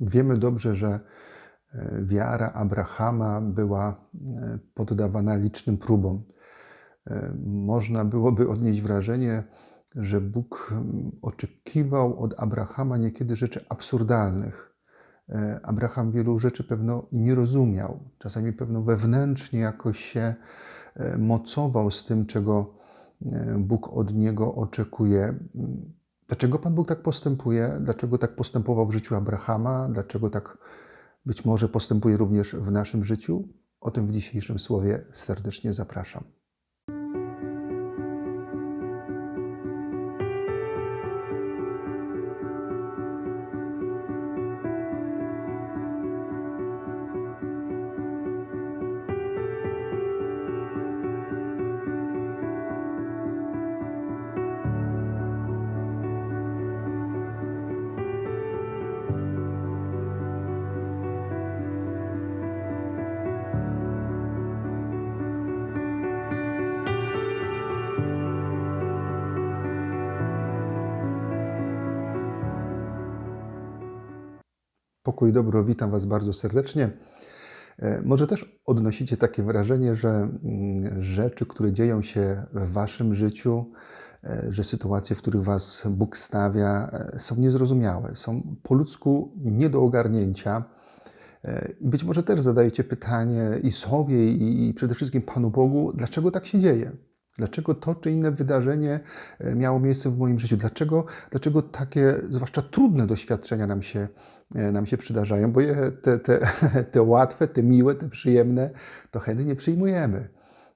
Wiemy dobrze, że e, wiara Abrahama była e, poddawana licznym próbom. E, Można byłoby odnieść wrażenie, że Bóg oczekiwał od Abrahama niekiedy rzeczy absurdalnych. Abraham wielu rzeczy pewno nie rozumiał, czasami pewno wewnętrznie jakoś się mocował z tym, czego Bóg od niego oczekuje. Dlaczego Pan Bóg tak postępuje? Dlaczego tak postępował w życiu Abrahama? Dlaczego tak być może postępuje również w naszym życiu? O tym w dzisiejszym słowie serdecznie zapraszam. Pokój dobro, witam Was bardzo serdecznie. E, Może też odnosicie takie wrażenie, że mm, rzeczy, które dzieją się w Waszym życiu, e, że sytuacje, w których Was Bóg stawia, e, są niezrozumiałe, są po ludzku nie do ogarnięcia. I być może też zadajecie pytanie i sobie, i przede wszystkim Panu Bogu, dlaczego tak się dzieje? Dlaczego to czy inne wydarzenie miało miejsce w moim życiu? Dlaczego, dlaczego takie, zwłaszcza trudne doświadczenia nam się, nam się przydarzają? Bo te, te, te łatwe, te miłe, te przyjemne, to chętnie przyjmujemy.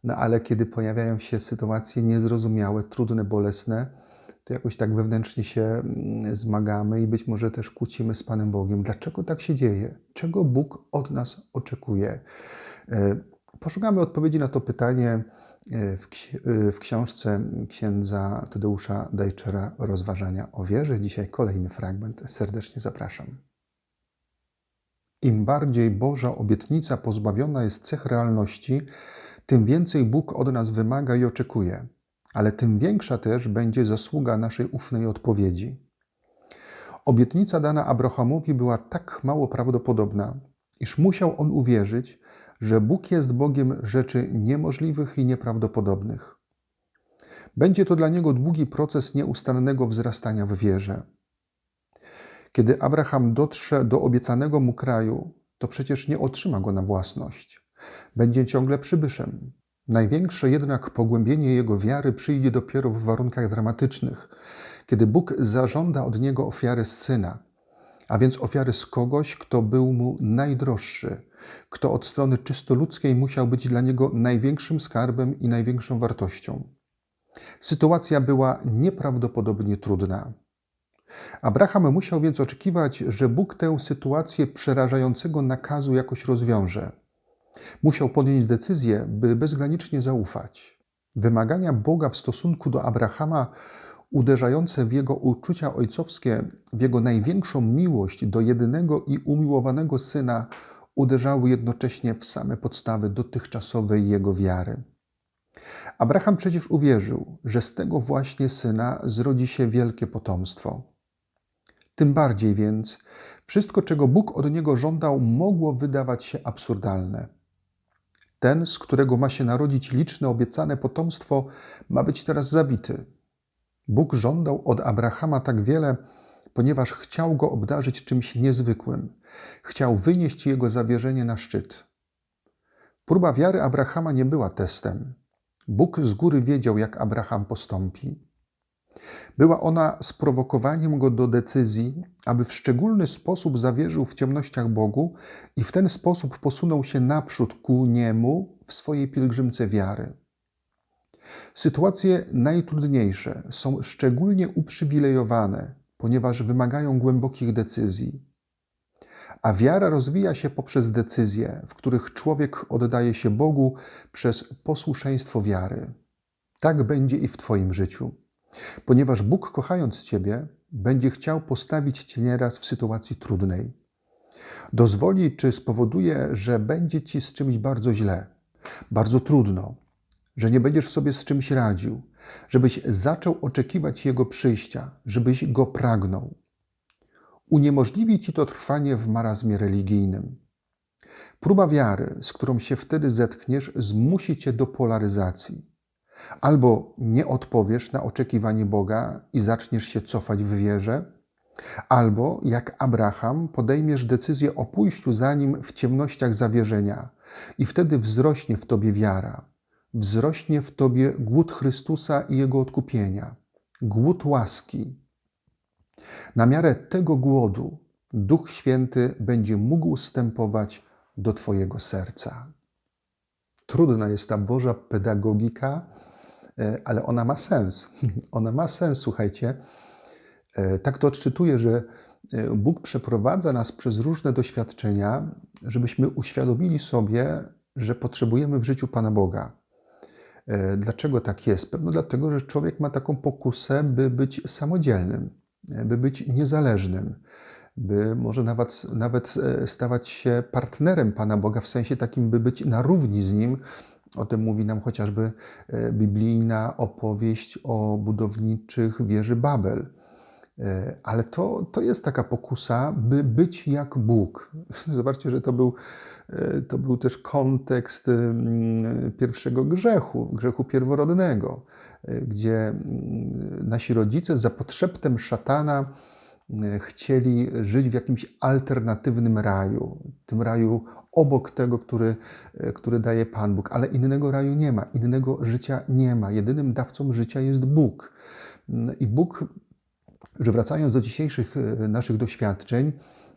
No ale kiedy pojawiają się sytuacje niezrozumiałe, trudne, bolesne, to jakoś tak wewnętrznie się mm, zmagamy i być może też kłócimy z Panem Bogiem. Dlaczego tak się dzieje? Czego Bóg od nas oczekuje? E, Poszukamy odpowiedzi na to pytanie e, w, e, w książce księdza Tadeusza Dajczera Rozważania o wierze. Dzisiaj kolejny fragment. Serdecznie zapraszam. Im bardziej Boża obietnica pozbawiona jest cech realności, tym więcej Bóg od nas wymaga i oczekuje, ale tym większa też będzie zasługa naszej ufnej odpowiedzi. Obietnica dana Abrahamowi była tak mało prawdopodobna, iż musiał on uwierzyć, że Bóg jest Bogiem rzeczy niemożliwych i nieprawdopodobnych. Będzie to dla niego długi proces nieustannego wzrastania w wierze. Kiedy Abraham dotrze do obiecanego mu kraju, to przecież nie otrzyma go na własność. Będzie ciągle przybyszem. Największe jednak pogłębienie jego wiary przyjdzie dopiero w warunkach dramatycznych, kiedy Bóg zażąda od niego ofiary z syna, a więc ofiary z kogoś, kto był mu najdroższy, kto od strony czysto ludzkiej musiał być dla niego największym skarbem i największą wartością. Sytuacja była nieprawdopodobnie trudna. Abraham musiał więc oczekiwać, że Bóg tę sytuację przerażającego nakazu jakoś rozwiąże. Musiał podjąć decyzję, by bezgranicznie zaufać. Wymagania Boga w stosunku do Abrahama, uderzające w jego uczucia ojcowskie, w jego największą miłość do jedynego i umiłowanego syna, uderzały jednocześnie w same podstawy dotychczasowej jego wiary. Abraham przecież uwierzył, że z tego właśnie syna zrodzi się wielkie potomstwo. Tym bardziej więc wszystko, czego Bóg od niego żądał, mogło wydawać się absurdalne. Ten, z którego ma się narodzić liczne obiecane potomstwo, ma być teraz zabity. Bóg żądał od Abrahama tak wiele, ponieważ chciał go obdarzyć czymś niezwykłym. Chciał wynieść jego zawierzenie na szczyt. Próba wiary Abrahama nie była testem. Bóg z góry wiedział, jak Abraham postąpi. Była ona sprowokowaniem go do decyzji, aby w szczególny sposób zawierzył w ciemnościach Bogu i w ten sposób posunął się naprzód ku niemu w swojej pielgrzymce wiary. Sytuacje najtrudniejsze są szczególnie uprzywilejowane, ponieważ wymagają głębokich decyzji. A wiara rozwija się poprzez decyzje, w których człowiek oddaje się Bogu przez posłuszeństwo wiary. Tak będzie i w Twoim życiu, ponieważ Bóg, kochając Ciebie, będzie chciał postawić Cię nieraz w sytuacji trudnej. Dozwoli czy spowoduje, że będzie Ci z czymś bardzo źle, bardzo trudno, że nie będziesz sobie z czymś radził, żebyś zaczął oczekiwać Jego przyjścia, żebyś Go pragnął. uniemożliwi ci to trwanie w marazmie religijnym. Próba wiary, z którą się wtedy zetkniesz, zmusi cię do polaryzacji. Albo nie odpowiesz na oczekiwanie Boga i zaczniesz się cofać w wierze, albo jak Abraham podejmiesz decyzję o pójściu za nim w ciemnościach zawierzenia i wtedy wzrośnie w tobie wiara, wzrośnie w tobie głód Chrystusa i jego odkupienia, głód łaski. Na miarę tego głodu Duch Święty będzie mógł stępować do Twojego serca. Trudna jest ta Boża pedagogika, ale ona ma sens. Ona ma sens, słuchajcie. E, tak to odczytuję, że e, Bóg przeprowadza nas przez różne doświadczenia, żebyśmy uświadomili sobie, że potrzebujemy w życiu Pana Boga. Dlaczego tak jest? Pewno dlatego, że człowiek ma taką pokusę, by być samodzielnym, by być niezależnym by może nawet, nawet e, stawać się partnerem Pana Boga, w sensie takim, by być na równi z Nim. O tym mówi nam chociażby e, biblijna opowieść o budowniczych wieży Babel. E, ale to, to jest taka pokusa, by być jak Bóg. Zobaczcie, że to był, to był też kontekst pierwszego grzechu, grzechu pierworodnego, gdzie nasi rodzice za podszeptem szatana E, chcieli żyć w jakimś alternatywnym raju, tym raju obok tego, który, e, który daje Pan Bóg, ale innego raju nie ma, innego życia nie ma. Jedynym dawcą życia jest Bóg. Mm, I Bóg, że wracając do dzisiejszych e, naszych doświadczeń,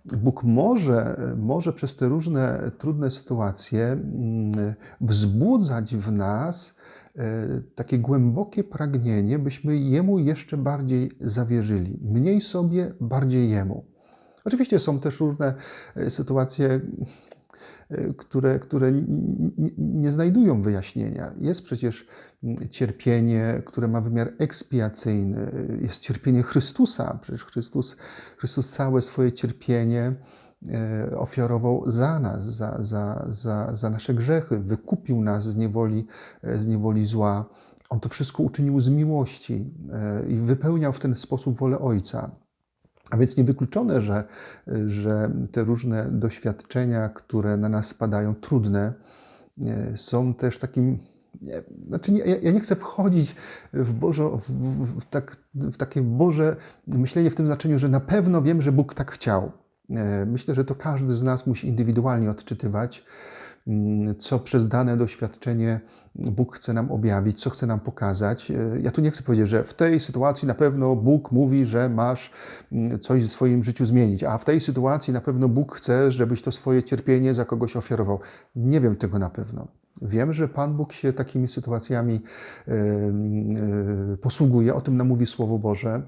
Bóg może, może przez te różne trudne sytuacje mm, wzbudzać w nas E, takie głębokie pragnienie, byśmy Jemu jeszcze bardziej zawierzyli. Mniej sobie, bardziej Jemu. Oczywiście są też różne e, sytuacje, które, które nie znajdują wyjaśnienia. Jest przecież cierpienie, które ma wymiar ekspiacyjny, jest cierpienie Chrystusa. Przecież Chrystus, Chrystus całe swoje cierpienie E, ofiarował za nas, za, za, za, za nasze grzechy, wykupił nas z niewoli, e, z niewoli zła. On to wszystko uczynił z miłości e, i wypełniał w ten sposób wolę Ojca. A więc niewykluczone, że, że te różne doświadczenia, które na nas spadają, trudne, są też takim. Nie, znaczy nie, ja nie chcę wchodzić w, Boże, w, w, tak, w takie Boże myślenie w tym znaczeniu, że na pewno wiem, że Bóg tak chciał. E, myślę, że to każdy z nas musi indywidualnie odczytywać, mm, co przez dane doświadczenie Bóg chce nam objawić, co chce nam pokazać. E, ja tu nie chcę powiedzieć, że w tej sytuacji na pewno Bóg mówi, że masz mm, coś w swoim życiu zmienić, a w tej sytuacji na pewno Bóg chce, żebyś to swoje cierpienie za kogoś ofiarował. Nie wiem tego na pewno. Wiem, że Pan Bóg się takimi sytuacjami e, posługuje, o tym nam mówi Słowo Boże.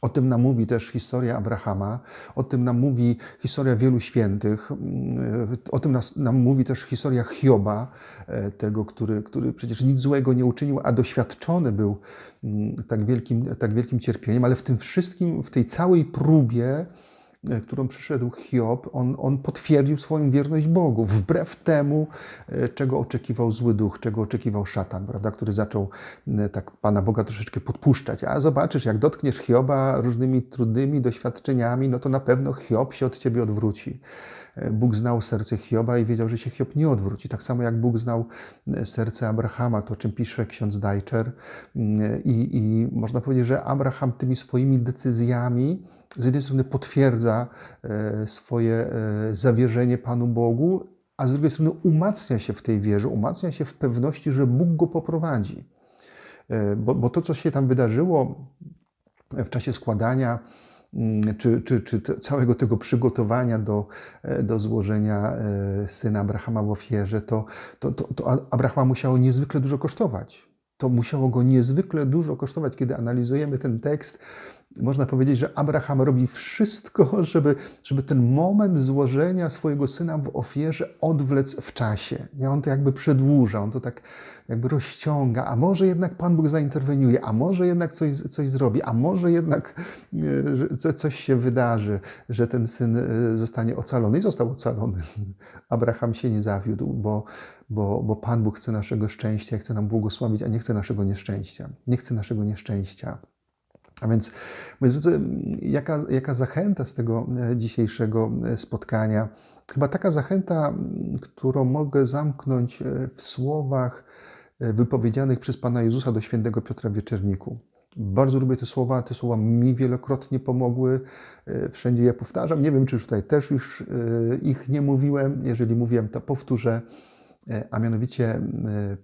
O tym nam mówi też historia Abrahama, o tym nam mówi historia wielu świętych, mm, o tym nas, nam mówi też historia Hioba, e, tego, który, który przecież nic złego nie uczynił, a doświadczony był mm, tak wielkim, tak wielkim cierpieniem, ale w tym wszystkim, w tej całej próbie, którą przyszedł Hiob, on, on potwierdził swoją wierność Bogu, wbrew temu, e, czego oczekiwał zły duch, czego oczekiwał szatan, prawda, który zaczął e, tak Pana Boga troszeczkę podpuszczać. A zobaczysz, jak dotkniesz Hioba różnymi trudnymi doświadczeniami, no to na pewno Hiob się od ciebie odwróci. Bóg znał serce Hioba i wiedział, że się Hiob nie odwróci. Tak samo jak Bóg znał serce Abrahama, to o czym pisze ksiądz Dajczer. I, I można powiedzieć, że Abraham tymi swoimi decyzjami, z jednej strony potwierdza e, swoje e, zawierzenie Panu Bogu, a z drugiej strony umacnia się w tej wierze, umacnia się w pewności, że Bóg go poprowadzi. E, bo, bo to, co się tam wydarzyło w czasie składania, mm, czy, czy, czy całego tego przygotowania do, do złożenia syna Abrahama w ofierze, to, to, to, to Abrahama musiało niezwykle dużo kosztować. To musiało go niezwykle dużo kosztować, kiedy analizujemy ten tekst można powiedzieć, że Abraham robi wszystko, żeby, żeby ten moment złożenia swojego syna w ofierze odwlec w czasie. Nie? On to jakby przedłuża, on to tak jakby rozciąga, a może jednak Pan Bóg zainterweniuje, a może jednak coś, coś zrobi, a może jednak e, coś się wydarzy, że ten syn e, zostanie ocalony. I został ocalony. Abraham się nie zawiódł, bo, bo, bo Pan Bóg chce naszego szczęścia, chce nam błogosławić, a nie chce naszego nieszczęścia. Nie chce naszego nieszczęścia. A więc, moi drodzy, jaka, jaka zachęta z tego e, dzisiejszego e, spotkania? Chyba taka zachęta, którą mogę zamknąć e, w słowach wypowiedzianych przez Pana Jezusa do świętego Piotra w Wieczerniku. Bardzo lubię te słowa, te słowa mi wielokrotnie pomogły. Wszędzie je powtarzam. Nie wiem, czy tutaj też już ich nie mówiłem. Jeżeli mówiłem, to powtórzę. A mianowicie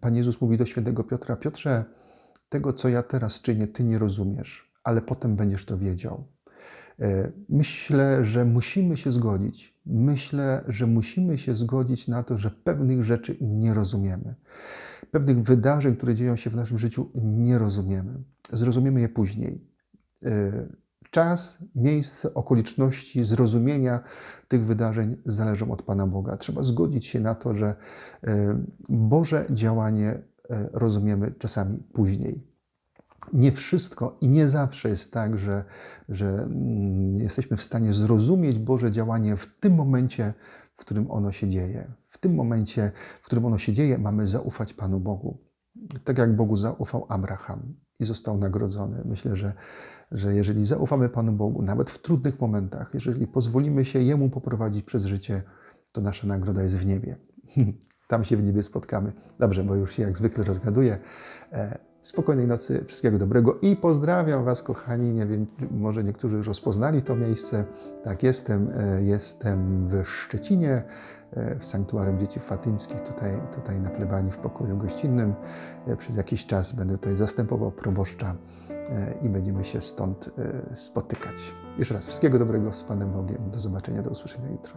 Pan Jezus mówi do świętego Piotra: Piotrze, tego, co ja teraz czynię, ty nie rozumiesz, ale potem będziesz to wiedział. E, Myślę, że musimy się zgodzić. Myślę, że musimy się zgodzić na to, że pewnych rzeczy nie rozumiemy. Pewnych wydarzeń, które dzieją się w naszym życiu, nie rozumiemy. Zrozumiemy je później. E, Czas, miejsce, okoliczności zrozumienia tych wydarzeń zależą od Pana Boga. Trzeba zgodzić się na to, że e, Boże działanie rozumiemy czasami później nie wszystko i nie zawsze jest tak, że, że mm, jesteśmy w stanie zrozumieć Boże działanie w tym momencie, w którym ono się dzieje. W tym momencie, w którym ono się dzieje, mamy zaufać Panu Bogu. Tak jak Bogu zaufał Abraham i został nagrodzony. Myślę, że, że jeżeli zaufamy Panu Bogu, nawet w trudnych momentach, jeżeli pozwolimy się Jemu poprowadzić przez życie, to nasza nagroda jest w niebie. Tam się w niebie spotkamy. Dobrze, bo już się jak zwykle rozgaduję. Spokojnej nocy, wszystkiego dobrego i pozdrawiam Was, kochani. Nie wiem, może niektórzy już rozpoznali to miejsce. Tak, jestem, e, jestem w Szczecinie, e, w sanktuarium dzieci fatymskich, tutaj, tutaj na plebanii w pokoju gościnnym. E, Przez jakiś czas będę tutaj zastępował proboszcza i będziemy się stąd spotykać. Jeszcze raz wszystkiego dobrego z Panem Bogiem. Do zobaczenia, do usłyszenia jutro.